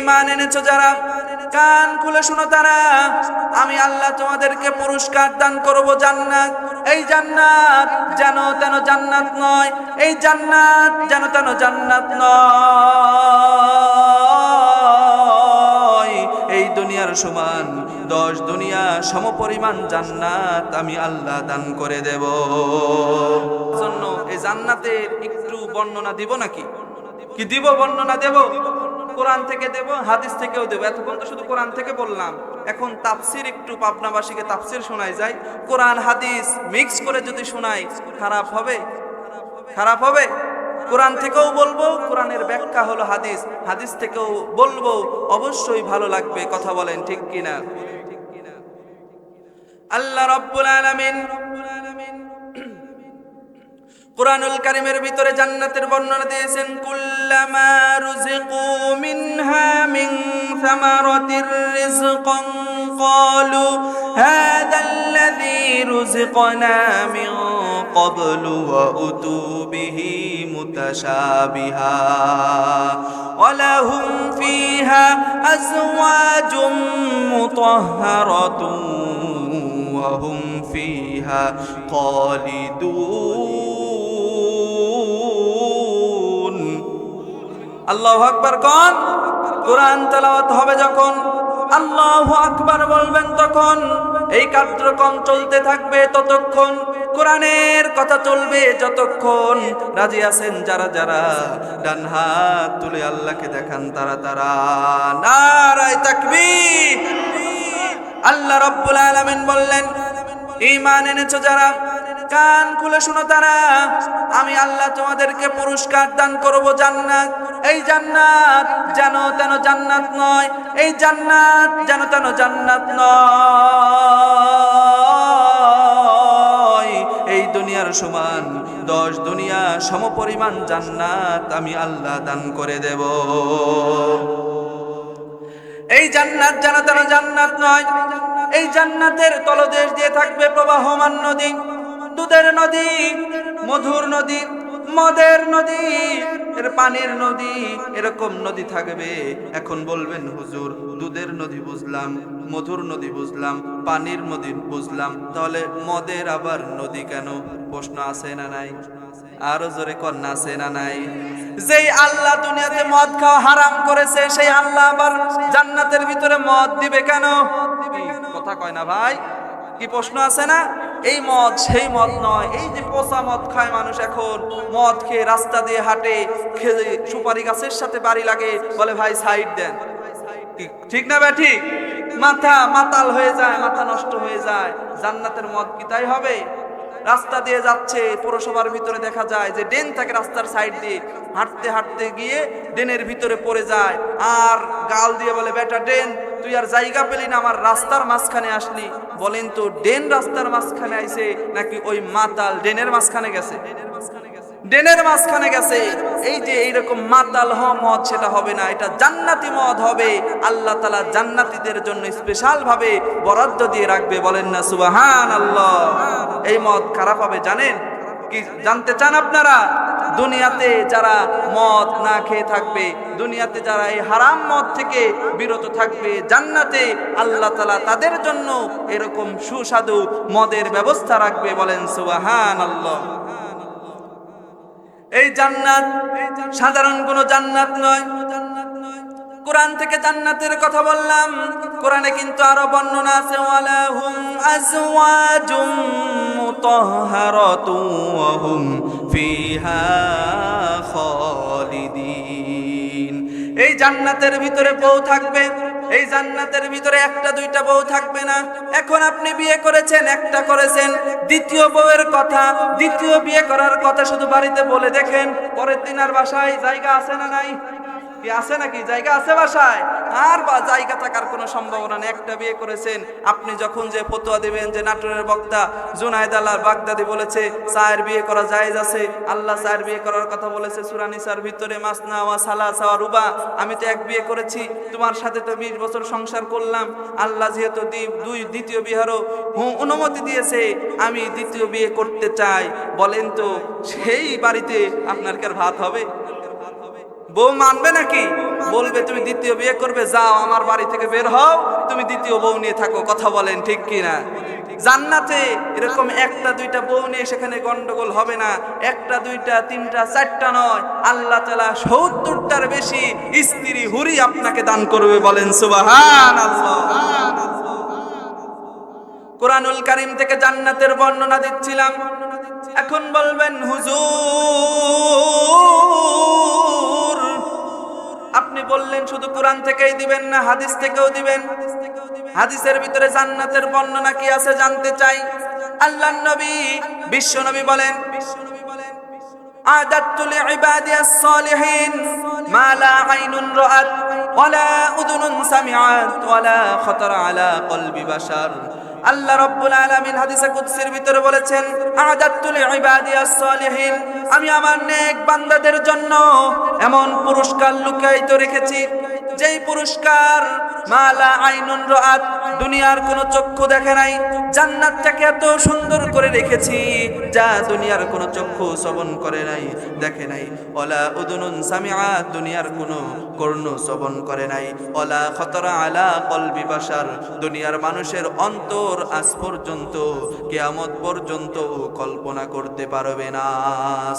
ইমান এনেছো যারা? কান খুলে শোনো তারা। আমি আল্লাহ তোমাদেরকে পুরস্কার দান করব জান্নাত। এই জান্নাত যেন তেন জান্নাত নয়। এই জান্নাত যেন তেন জান্নাত নয়। এই দুনিয়ার সমান দশ দুনিয়া সমপরিমাণ জান্নাত আমি আল্লাহ দান করে দেব। জন্য এই জান্নাতের একটু বর্ণনা দিব নাকি? কি দিব বর্ণনা দেব? কোরআন থেকে দেব, হাদিস থেকেও দেব। এতক্ষণ তো শুধু কোরআন থেকে বললাম। এখন তাফসির একটু পাবনাবাসীকে তাফসির শোনাই যায় কোরআন, হাদিস মিক্স করে যদি শোনাই, খারাপ হবে? খারাপ হবে? কোরআন থেকেও বলব, কোরআনের ব্যাখ্যা হলো হাদিস। হাদিস থেকেও বলব, অবশ্যই ভালো লাগবে। কথা বলেন ঠিক কিনা? আল্লাহ রব্বুল আলামিন قرآن الكريم ربيت جنة ربنا رديس كلما رزقوا منها من ثمرة رزقا قالوا هذا الذي رزقنا من قبل وأتوا به متشابها ولهم فيها أزواج مطهرة وهم فيها خالدون আল্লাহ আকবার কন? কোরআন তেলাওয়াত হবে যখন। আল্লাহ আকবার বলবেন তখন। এই কার্যক্রম চলতে থাকবে ততক্ষণ। কোরআনের কথা চলবে যতক্ষণ। রাজি আছেন যারা যারা, ডান হাত তুলে আল্লাহকে দেখান তারা তারা। নারায় তাকবীর। আল্লাহ রব্বুল আলামিন বললেন, ঈমান এনেছো যারা? কান খুলে শোনো তারা। আমি আল্লাহ তোমাদেরকে পুরস্কার দান করব জান্নাত। এই জান্নাত যেন তেন জান্নাত নয়, এই জান্নাত যেন তেন জান্নাত নয়। এই দুনিয়ার সমান দশ দুনিয়া সমপরিমাণ জান্নাত আমি আল্লাহ দান করে দেব। এই জান্নাত যেন তেন জান্নাত নয়, এই জান্নাতের তলদেশ দিয়ে থাকবে প্রবাহমান নদী। দুধের নদী, মধুর নদী, মদের নদী, এর পানির নদী, এরকম নদী থাকবে। এখন বলবেন, হুজুর, দুধের নদী বুঝলাম, মধুর নদী বুঝলাম, পানির নদী বুঝলাম, তাহলে মদের আবার নদী কেন? প্রশ্ন আছে না নাই? আরও জোরে কন্যা আছে না নাই? যেই আল্লাহ দুনিয়াতে মদ খাওয়া হারাম করেছে, সেই আল্লাহ আবার জান্নাতের ভিতরে মদ দিবে কেন? কথা কয় না ভাই। কি প্রশ্ন আছে না? এই মদ, সেই মদ নয়। এই যে পচা মদ খায় মানুষ এখন, মদ খেয়ে রাস্তা দিয়ে হাঁটে, খেয়ে সুপারি গাছের সাথে বাড়ি লাগে, বলে, ভাই, সাইড দেন। ঠিক- না, ভাই, ঠিক? মাথা, মাতাল হয়ে যায়, মাথা নষ্ট হয়ে যায়। জান্নাতের মদ কি তাই হবে? রাস্তা দিয়ে যাচ্ছে, পৌরসভার ভিতরে দেখা যায় যে ডেন থাকে রাস্তার সাইড দিয়ে। হাঁটতে হাঁটতে গিয়ে ডেনের ভিতরে পড়ে যায়। আর গাল দিয়ে বলে, বেটা ডেন তুই আর জায়গা পেলি না, আমার রাস্তার মাঝখানে আসলি। বলেন তো ডেন রাস্তার মাঝখানে আইছে নাকি ওই মাতাল ডেনের মাঝখানে গেছে? ডেনের মাঝখানে গেছে। এই যে এইরকম মাতাল হ মদ, সেটা হবে না। এটা জান্নাতি মদ হবে। আল্লাহ তালা জান্নাতীদের জন্য স্পেশাল ভাবে বরাদ্দ দিয়ে রাখবে। বলেন না সুবাহান আল্লাহ এই মদ খারাপ হবে, জানেন? কি জানতে চান আপনারা? দুনিয়াতে যারা মদ না খেয়ে থাকবে, দুনিয়াতে যারা এই হারাম মদ থেকে বিরত থাকবে, জান্নাতে আল্লাহ তালা তাদের জন্য এরকম সুস্বাদু মদের ব্যবস্থা রাখবে। বলেন সুবাহান আল্লাহ এই জান্নাত সাধারণ কোনো জান্নাত নয়। কোরআন থেকে জান্নাতের কথা বললাম। কোরআনে কিন্তু আরও বর্ণনা আছে, ওয়ালাহুম আজওয়াজুম মুতাহহারাতুম ওয়া হুম ফিহা খালিদিন। এই জান্নাতের ভিতরে বউ থাকবে। এই জান্নাতের ভিতরে একটা, দুইটা বউ থাকবে না। এখন আপনি বিয়ে করেছেন, একটা করেছেন। দ্বিতীয় বউয়ের কথা, দ্বিতীয় বিয়ে করার কথা শুধু বাড়িতে বলে দেখেন। পরের দিন আর বাসায় জায়গা আছে না নাই? আছে নাকি? জায়গা আছে বাসায়? আর বা জায়গা থাকার কোনো সম্ভাবনা নেই। একটা বিয়ে করেছেন, আপনি যখন যে ফতোয়া দিবেন যে নাটোরের বক্তা জুনায়দ আল্লাহর বাগদাদি বলেছে, চায়ের বিয়ে করা জায়েজ আছে। আল্লাহ চায়ের বিয়ে করার কথা বলেছে সুরানিসার ভিতরে মাসনা ওয়া সালা সাওয়া রুবা। আমি তো এক বিয়ে করেছি, তোমার সাথে তো বিশ বছর সংসার করলাম। আল্লাহ যেহেতু দুই, দ্বিতীয় বিহারও অনুমতি দিয়েছে, আমি দ্বিতীয় বিয়ে করতে চাই। বলেন তো, সেই বাড়িতে আপনার কি আর ভাত হবে? বউ মানবে নাকি? বলবে, তুমি দ্বিতীয় বিয়ে করবে, যাও আমার বাড়ি থেকে বের হও, তুমি দ্বিতীয় বউ নিয়ে থাকো। কথা বলেন ঠিক কি না জান্নাতে এরকম একটা, দুইটা বউ নিয়ে সেখানে গন্ডগোল হবে না। একটা, দুইটা, তিনটা, চারটা নয়। আল্লাহ তালা সত্তরটার বেশি স্ত্রী হুরি আপনাকে দান করবে বলেন সুবাহান কোরআনুল কারিম থেকে জান্নাতের বর্ণনা দিচ্ছিলাম। এখন বলবেন, হুজুর আপনি বললেন শুধু কোরআন থেকেই দিবেন না হাদিস থেকেও দিবেন হাদিসের ভিতরে জান্নাতের বর্ণনা কি আছে জানতে চাই আল্লাহ নবী বিশ্ব নবী বলেন أعددت لعبادي الصالحين ما لا عين رأت ولا أذن سمعت ولا خطر على قلب بشر আল্লাহ রব্বুল আলামিন হাদিসে কুদসির ভিতরে বলেছেন আদাতুল ইবাদিয়াস সালিহিন আমি আমার নেক বান্দাদের জন্য এমন পুরস্কার লুকায়িত রেখেছি। যেই পুরস্কার, মালা, আইনুন রাত দুনিয়ার কোনো চক্ষু দেখে নাই। জান্নাতটাকে এত সুন্দর করে রেখেছি, যা দুনিয়ার কোনো চক্ষু শ্রবণ করে নাই, দেখে নাই। ওলা উদুনুন সামিআত দুনিয়ার কোনো কর্ণ শ্রবণ করে নাই। ওলা খতরা আলা কলবি বাসার দুনিয়ার মানুষের অন্তর আজ পর্যন্ত, কেয়ামত পর্যন্ত কল্পনা করতে পারবে না।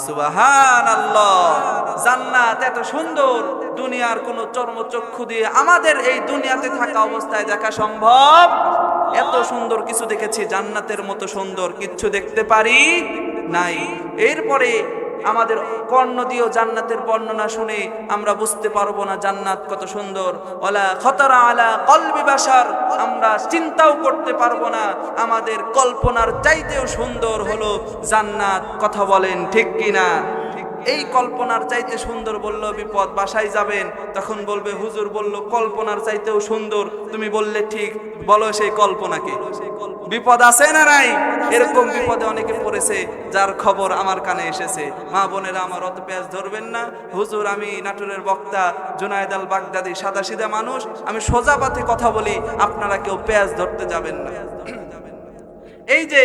সুবাহান আল্লাহ জান্নাত এত সুন্দর। দুনিয়ার কোনো চর্মচক্ষু দিয়ে আমাদের এই দুনিয়াতে থাকা অবস্থায় দেখা সম্ভব? এত সুন্দর কিছু দেখেছি, জান্নাতের মতো সুন্দর কিচ্ছু দেখতে পারি নাই। এরপরে আমাদের কর্ণ দিয়েও জান্নাতের বর্ণনা শুনে আমরা বুঝতে পারব না জান্নাত কত সুন্দর। ওলা খতরা আলা কলবি বাসার আমরা চিন্তাও করতে পারব না। আমাদের কল্পনার চাইতেও সুন্দর হলো জান্নাত, কথা বলেন ঠিক কিনা? এই কল্পনার চাইতে সুন্দর বলল, বিপদ বাসায় যাবেন? তখন বলবে, হুজুর বলল, কল্পনার চাইতেও সুন্দর। তুমি বললে, ঠিক, বলো সেই কল্পনাকে। বিপদ আছে না নাই? এরকম বিপদে অনেকে পড়েছে, যার খবর আমার কানে এসেছে। মা বোনেরা আমার অত পেঁয়াজ ধরবেন না। হুজুর, আমি নাটোরের বক্তা, জুনায়দ আল বাগদাদি সাদা সিধা মানুষ। আমি সোজা পাতে কথা বলি, আপনারা কেউ পেঁয়াজ ধরতে যাবেন না। এই যে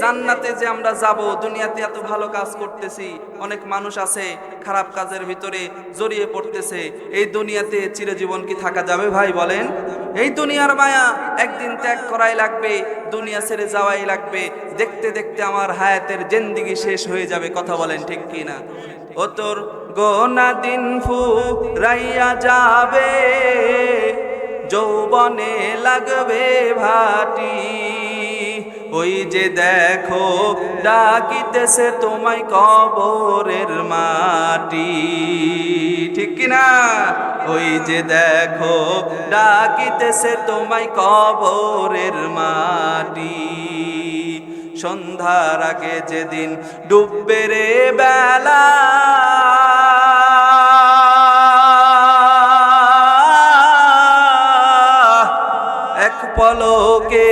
জান্নাতে যে আমরা যাব, দুনিয়াতে এত ভালো কাজ করতেছি, অনেক মানুষ আছে, খারাপ কাজের ভিতরে জড়িয়ে পড়তেছে, এই দুনিয়াতে চিরজীবন কি থাকা যাবে ভাই বলেন? এই দুনিয়ার মায়া একদিন ত্যাগ করাই লাগবে, দুনিয়া ছেড়ে যাওয়াই লাগবে, দেখতে দেখতে আমার হায়াতের জেন্দিগি শেষ হয়ে যাবে, কথা বলেন ঠিক কি না ও তোর গোনা দিন ফু রাইয়া যাবে, যৌবনে লাগবে ভাটি। ওই যে দেখো, ডাকিতেছে তোমায় কবরের মাটি। ঠিক কিনা? ওই যে দেখো, ডাকিতেছে তোমায় কবরের মাটি। সন্ধ্যার আগে যেদিন ডুববে রে বেলা, এক পলকে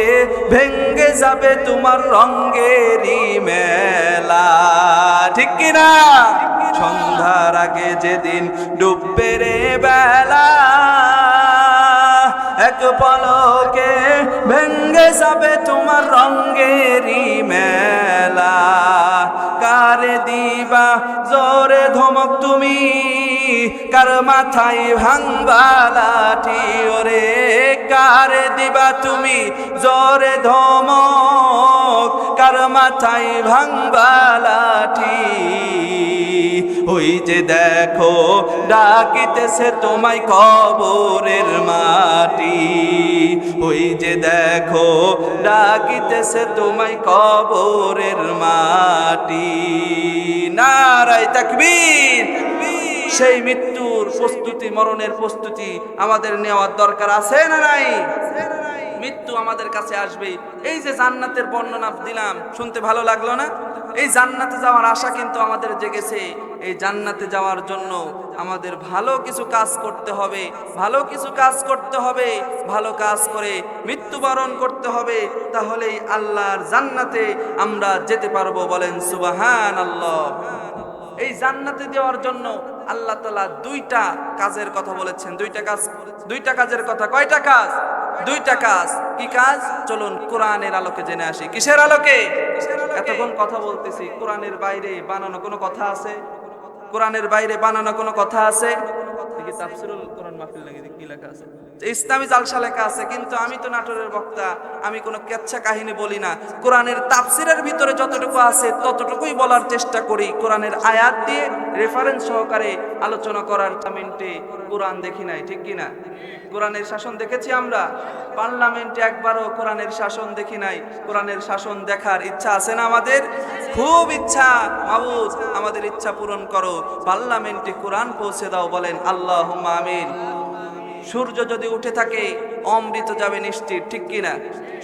ভেঙ্গে যাবে তোমার রঙ্গেরই মেলা। ঠিক কিনা? সন্ধ্যার আগে যেদিন ডুববে রে বেলা, এক পলকে ভেঙ্গে যাবে তোমার রঙ্গেরই মেলা। কারে দিবা, জোরে ধমক তুমি, কার মাথায় ভাঙবা লাঠি, ওরে কারে দিবা তুমি, জোরে ধমক, কার মাথায় ভাঙবা লাঠি। ওই যে দেখো, ডাকিতেছে তোমায় কবরের মাটি। ওই যে দেখো, ডাকিতেছে তোমায় কবরের মাটি। নারাই তাকবীর। সেই মৃত্যুর প্রস্তুতি, মরণের প্রস্তুতি আমাদের নেওয়ার দরকার আছে না নাই? মৃত্যু আমাদের কাছে আসবে এই যে জান্নাতের বর্ণনা দিলাম, শুনতে ভালো লাগল না? এই জান্নাতে যাওয়ার আশা কিন্তু আমাদের জেগেছে। এই জান্নাতে যাওয়ার জন্য আমাদের ভালো কিছু কাজ করতে হবে, ভালো কিছু কাজ করতে হবে, ভালো কাজ করে মৃত্যুবরণ করতে হবে, তাহলেই আল্লাহর জান্নাতে আমরা যেতে পারব বলেন সুবাহান আল্লাহ এই জান্নাতে যাওয়ার জন্য আল্লাহ তালা দুইটা কাজের কথা বলেছেন। দুইটা কাজ, দুইটা কাজের কথা। কয়টা কাজ? দুইটা কাজ কি কাজ? চলুন কোরআনের আলোকে জেনে আসি। কিসের আলোকে? এতক্ষণ কথা বলতেছি, কোরআনের বাইরে বানানো কোনো কথা আছে? কোরআনের বাইরে বানানো কোনো কথা আছে? কি লেখা আছে? ইসলামী জালসা লেখা আছে, কিন্তু আমি তো নাটোরের বক্তা, আমি কোনো কেচ্ছা কাহিনী বলি না। কোরআনের তাফসিরের ভিতরে যতটুকু আছে, ততটুকুই বলার চেষ্টা করি। কোরআনের আয়াত দিয়ে রেফারেন্স সহকারে আলোচনা করার মিনিটে কোরআন দেখি নাই, ঠিক কি না কোরআনের শাসন দেখেছি আমরা। পার্লামেন্টে একবারও কোরআনের শাসন দেখি নাই। কোরআনের শাসন দেখার ইচ্ছা আছে না আমাদের? খুব ইচ্ছা। মাবুদ, আমাদের ইচ্ছা পূরণ করো। পার্লামেন্টে কোরআন পৌঁছে দাও বলেন আল্লাহ আমিন। সূর্য যদি উঠে থাকে, অমৃত যাবে নিশ্চিত, ঠিক কিনা?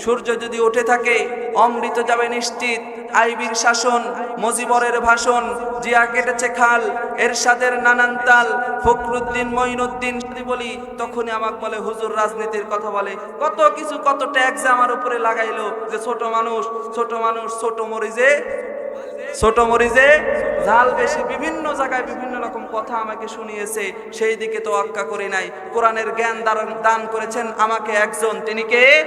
সূর্য যদি উঠে থাকে, অমৃত যাবে নিশ্চিত। আইবির শাসন, মজিবরের ভাষণ, জিয়া কেটেছে খাল, এরশাদের নানান তাল, ফখরুদ্দিন, মঈনুদ্দিন বলি, তখনই আমাকে বলে, হুজুর রাজনীতির কথা বলে। কত কিছু কত ট্যাক্স আমার উপরে লাগাইলো যে ছোট মানুষ ছোট মানুষ, ছোট মরিজে ছোট মরিজে ঝাল বেশি, বিভিন্ন জায়গায় বিভিন্ন রকম কথা আমাকে শুনিয়েছে, সেই দিকে তো আক্কা করি নাই। কোরআনের জ্ঞান দান- দান করেছেন আমাকে একজন, তিনি কে?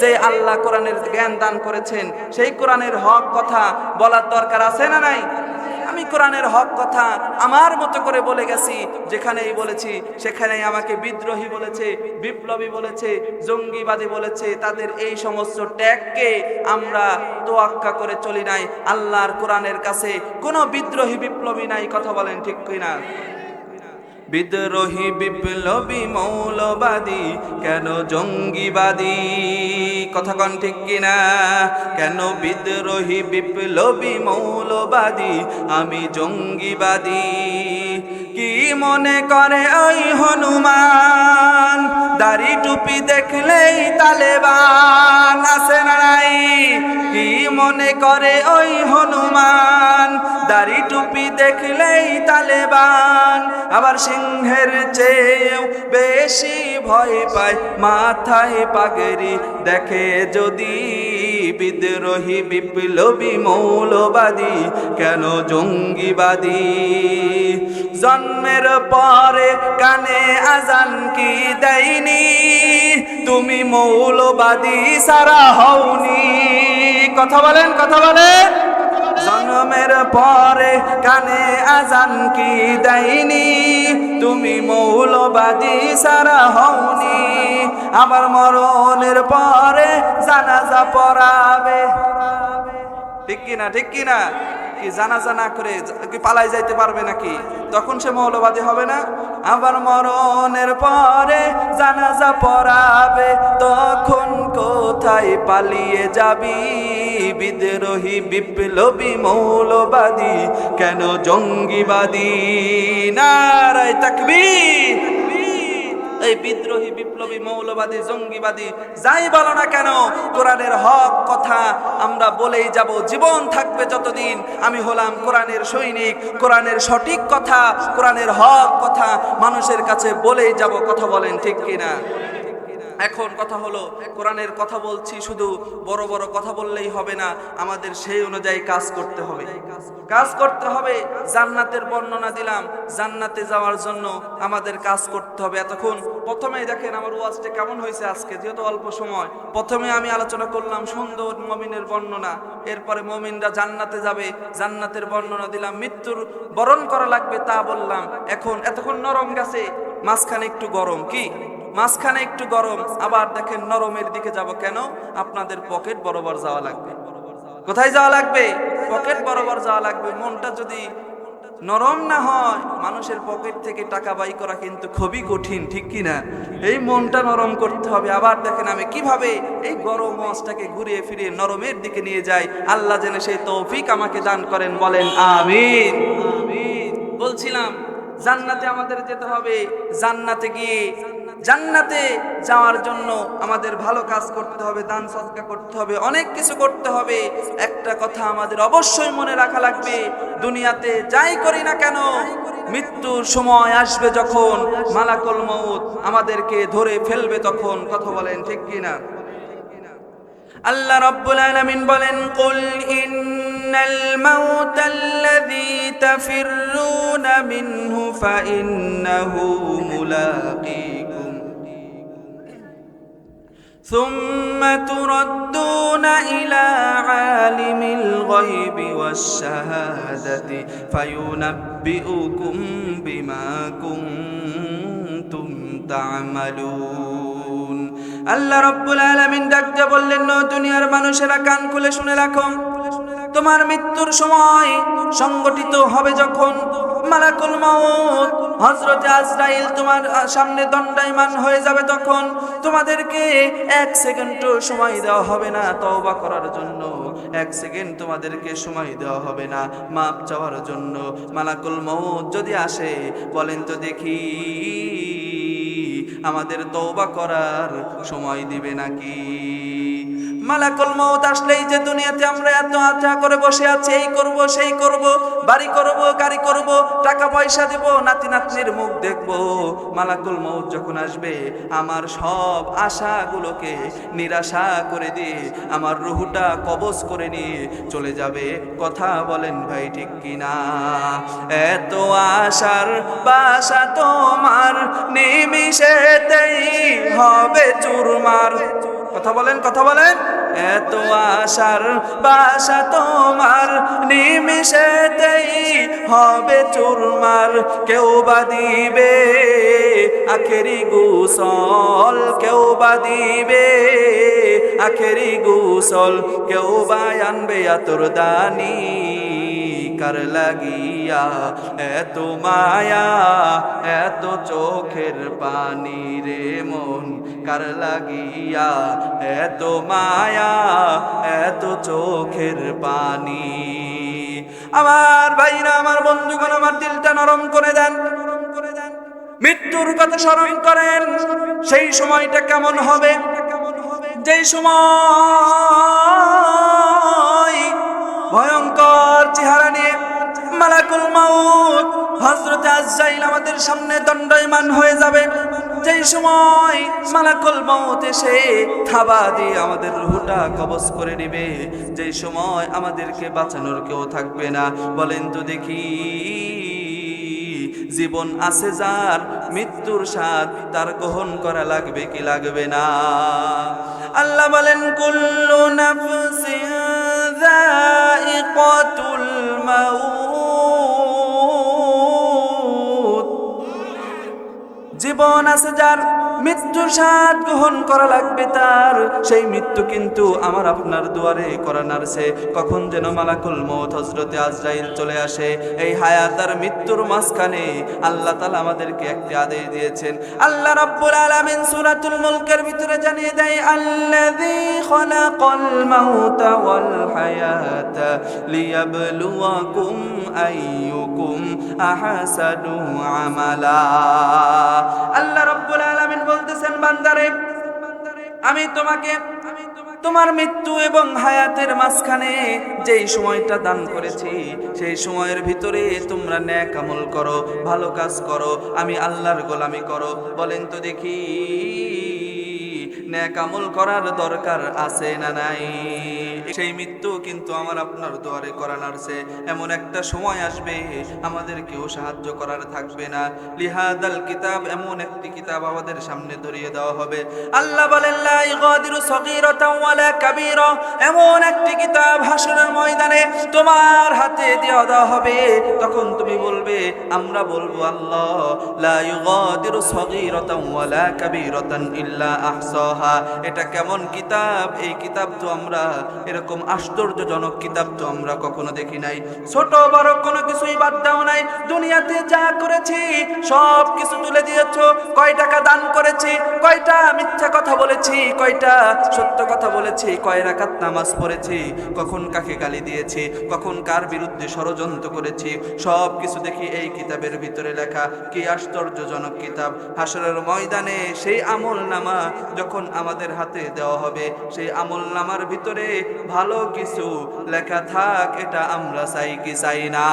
যে আল্লাহ কোরআনের জ্ঞান দান করেছেন। সেই কোরআনের হক কথা বলার দরকার আছে না নাই? আমি কোরআনের হক কথা আমার মতো করে বলে গেছি, যেখানেই বলেছি, সেখানেই আমাকে বিদ্রোহী বলেছে, বিপ্লবী বলেছে, জঙ্গিবাদী বলেছে, তাদের এই সমস্ত ট্যাগকে আমরা তোয়াক্কা করে চলি নাই। আল্লাহর কোরআনের কাছে কোনো বিদ্রোহী, বিপ্লবী নাই, কথা বলেন ঠিক কিনা? বিদ্রোহী বিপ্লবী মৌলবাদী, কেন জঙ্গিবাদী? কথা কন ঠিক কিনা? কেন বিদ্রোহী বিপ্লবী মৌলবাদী, আমি জঙ্গিবাদী? কি মনে করে ওই হনুমান? দাড়ি টুপি দেখলেই তালেবান আছে নাই? কি মনে করে ওই হনুমান? দাড়ি টুপি দেখলেই তালেবান, আবার সিংহের চেয়েও বেশি ভয় পায়, মাথায় পাগেরি দেখে যদি বিদ্রোহী বিপ্লবী মৌলবাদী, কেন জঙ্গিবাদী? জন্মের পরে কানে আজান কি দেয়নি? তুমি মৌলবাদী সারা হওনি। কথা বলেন কথা বলেন। জন্মের পরে কানে আজান কি দেয়নি? তুমি মৌলবাদী সারা হওনি। আমার মরণের পরে জানাজা পড়াবে। ঠিক কিনা ঠিক কিনা? কি জানাজা না করে কি পালাই যাইতে পারবে নাকি? তখন সে মৌলবাদী হবে না? আবার মরণের পরে জানাজা পড়াবে। তখন কোথায় পালিয়ে যাবি। বিদ্রোহী, বিপ্লবী, মৌলবাদী, কেন জঙ্গিবাদী? নারায় তাকবীর। এই বিদ্রোহী, বিপ্লবী, মৌলবাদী, জঙ্গিবাদী, যাই বলো না কেন, কোরআনের হক কথা আমরা বলেই যাব। জীবন থাকবে যতদিন আমি হলাম কোরআনের সৈনিক, কোরআনের সঠিক কথা, কোরআনের হক কথা মানুষের কাছে বলেই যাব। কথা বলেন ঠিক কিনা? এখন কথা হলো, কোরআনের কথা বলছি, শুধু বড় বড় কথা বললেই হবে না, আমাদের সেই অনুযায়ী কাজ করতে হবে। কাজ করতে হবে, জান্নাতের বর্ণনা দিলাম, জান্নাতে যাওয়ার জন্য আমাদের কাজ করতে হবে। এতক্ষণ প্রথমেই দেখেন আমার ওয়াজটা কেমন হয়েছে আজকে, যেহেতু অল্প সময়। প্রথমে আমি আলোচনা করলাম সুন্দর মমিনের বর্ণনা, এরপরে মমিনরা জান্নাতে যাবে, জান্নাতের বর্ণনা দিলাম, মৃত্যুর বরণ করা লাগবে তা বললাম। এখন এতক্ষণ নরম গেছে, মাঝখানে একটু গরম, কি? মাঝখানে একটু গরম, আবার দেখেন নরমের দিকে যাব কেন? আপনাদের পকেট বরাবর যাওয়া লাগবে। কোথায় যাওয়া লাগবে? পকেট বরাবর যাওয়া লাগবে। মনটা যদি নরম না হয়, মানুষের পকেট থেকে টাকা বাই করা কিন্তু খুবই কঠিন, ঠিক কি না এই মনটা নরম করতে হবে। আবার দেখেন আমি কীভাবে এই গরম মাছটাকে ঘুরিয়ে ফিরিয়ে নরমের দিকে নিয়ে যাই। আল্লাহ জেনে সেই তৌফিক আমাকে দান করেন, বলেন আমিন। বলছিলাম, জান্নাতে আমাদের যেতে হবে। জান্নাতে গিয়ে জান্নাতে যাওয়ার জন্য আমাদের ভালো কাজ করতে হবে, দান সৎকা করতে হবে, অনেক কিছু করতে হবে। একটা কথা আমাদের অবশ্যই মনে রাখা লাগবে, দুনিয়াতে যাই করি না কেন, মৃত্যুর সময় আসবে যখন মালাকল মউত আমাদেরকে ধরে ফেলবে তখন, কথা বলেন ঠিক কিনা? আল্লাহ রব্বুল আলামিন বলেন, কুল ইন্নাল মাউতাল্লাযী তাফিররুনা মিনহু, ফাইন্নাহু মুলাকীকুম ثم تردون إلى عالم الغيب والشهادة فينبئ উনাব্বিউকুম বিমা কুনতুম তা'মালুন আল্লাহ রাব্বুল আলামিন ডাক দিয়ে বললেন "নো দুনিয়ার মানুষেরা কান খুলে শুনে রাখো তোমার মৃত্যুর সময় সংগঠিত হবে যখন মালাকুল মাউত। হযরতে আজরাইল তোমার সামনে দণ্ডায়মান হয়ে যাবে তখন। তোমাদেরকে এক সেকেন্ডও সময় দেওয়া হবে না তওবা করার জন্য। এক সেকেন্ড তোমাদেরকে সময় দেওয়া হবে না মাপ চাওয়ার জন্য। মালাকুল মৌত যদি আসে, বলেন তো দেখি আমাদের তওবা করার সময় দিবে নাকি? মালাকুল মৌত আসলেই যে দুনিয়াতে আমরা এত আশা করে বসে আছি, এই করব, সেই করব, বাড়ি করব, গাড়ি করব, টাকা পয়সা দেব, নাতি নাতনির মুখ দেখব। মালাকুল মৌত যখন আসবে, আমার সব আশাগুলোকে নিরাশা করে দিয়ে, আমার রুহুটা কবজ করে নিয়ে চলে যাবে। কথা বলেন ভাই, ঠিক কিনা? এত আশার বাসা তোমার নিমিশেতেই হবে চুরমার। কথা বলেন কথা বলেন। এত আশার বাসা তোমার নিমিশেতেই হবে চুরমার, কেউ বা দিবে আখেরি গুসল, কেউ বা দিবে আখেরি গুসল, কেউ বা আনবে আতর দানি। কার লাগিয়া, এত মায়া, এত চোখের পানি রে মন কার লাগিয়া, এত মায়া, এত চোখের পানি। আমার ভাইরা, আমার বন্ধুগণ, আমার দিলটা নরম করে দেন। মৃত্যুর কথা স্মরণ করেন। সেই সময়টা কেমন হবে? যেই সময় ভয়ঙ্কর চেহারা নিয়ে মালাকুল মাউত। হযরত আজরাইল আমাদের সামনে দণ্ডায়মান হয়ে যাবে। যেই সময় মালাকুল মাউত এসে থাবা দিয়ে আমাদের রুহটা কবজ করে নেবে, যেই সময় আমাদেরকে বাঁচানোর কেউ থাকবে না। বলেন তো দেখি, জীবন আছে যার, মৃত্যুর স্বাদ তার গ্রহণ করা লাগবে কি লাগবে না? আল্লাহ বলেন, কুল্লু নাফসিন যায়িকাতুল মাউত জীবন আছে যার মৃত্যুর স্বাদ গ্রহণ করা লাগবে তার। সেই মৃত্যু কিন্তু আমার আপনার দুয়ারে করা নারছে কখন যেন মালাকুল মৌত হজরতে আজরাইল চলে আসে। এই হায়াত আর মৃত্যুর মাঝখানে আল্লাহ তালা আমাদেরকে একটি আদেশ দিয়েছেন। আল্লাহ রাব্বুল আলামিন সূরাতুল মুলকের ভিতরে জানিয়ে দেয়, আল্লাযী খলাকাল মাউতা ওয়াল হায়াতা লিয়াবলুয়াকুম আইয়ুকুম আহসানু আমালা। আল্লাহ রাব্বুল বান্দারে, আমি তোমাকে তোমার মৃত্যু এবং হায়াতের মাঝখানে যেই সময়টা দান করেছি, সেই সময়ের ভিতরে তোমরা ন্যাক আমল করো, ভালো কাজ করো, আমি আল্লাহর গোলামি করো। বলেন তো দেখি, ন্যাক আমল করার দরকার আছে না নাই? সেই মৃত্যু কিন্তু আমার আপনার দুয়ারে করা নারছে এমন একটা সময় আসবে আমাদের কেউ সাহায্য করার থাকবে না। লিহাদাল কিতাব এমন একটি কিতাব আমাদের সামনে ধরিয়ে দেওয়া হবে। আল্লাহ বলেন এমন একটি কিতাব হাসরের ময়দানে তোমার হাতে দেওয়া দেওয়া হবে। তখন তুমি বলবে, আমরা বলব, আল্লাহ, লা ইগাদিরু ওয়ালা কাবীরাতান ইল্লা আহসাহা। এটা কেমন কিতাব? এই কিতাব তো আমরা এরকম আশ্চর্যজনক কিতাব তো আমরা কখনো দেখি নাই। ছোট বড় কোনো কিছুই বাদ দাও নাই। দুনিয়াতে যা করেছি, সব কিছু তুলে দিয়েছ। কয় টাকা দান করেছি, কয়টা মিথ্যা কথা বলেছি, কয়টা সত্য কথা বলেছি, কয় রাকাত নামাজ পড়েছি, কখন কাকে গালি দিয়েছি, কখন কার বিরুদ্ধে ষড়যন্ত্র করেছি, সব কিছু দেখি এই কিতাবের ভিতরে লেখা। কি আশ্চর্যজনক কিতাব। হাসরের ময়দানে সেই আমল নামা যখন আমাদের হাতে দেওয়া হবে, সেই আমল নামার ভিতরে ভালো কিছু লেখা থাক এটা আমরা চাই কি চাই না?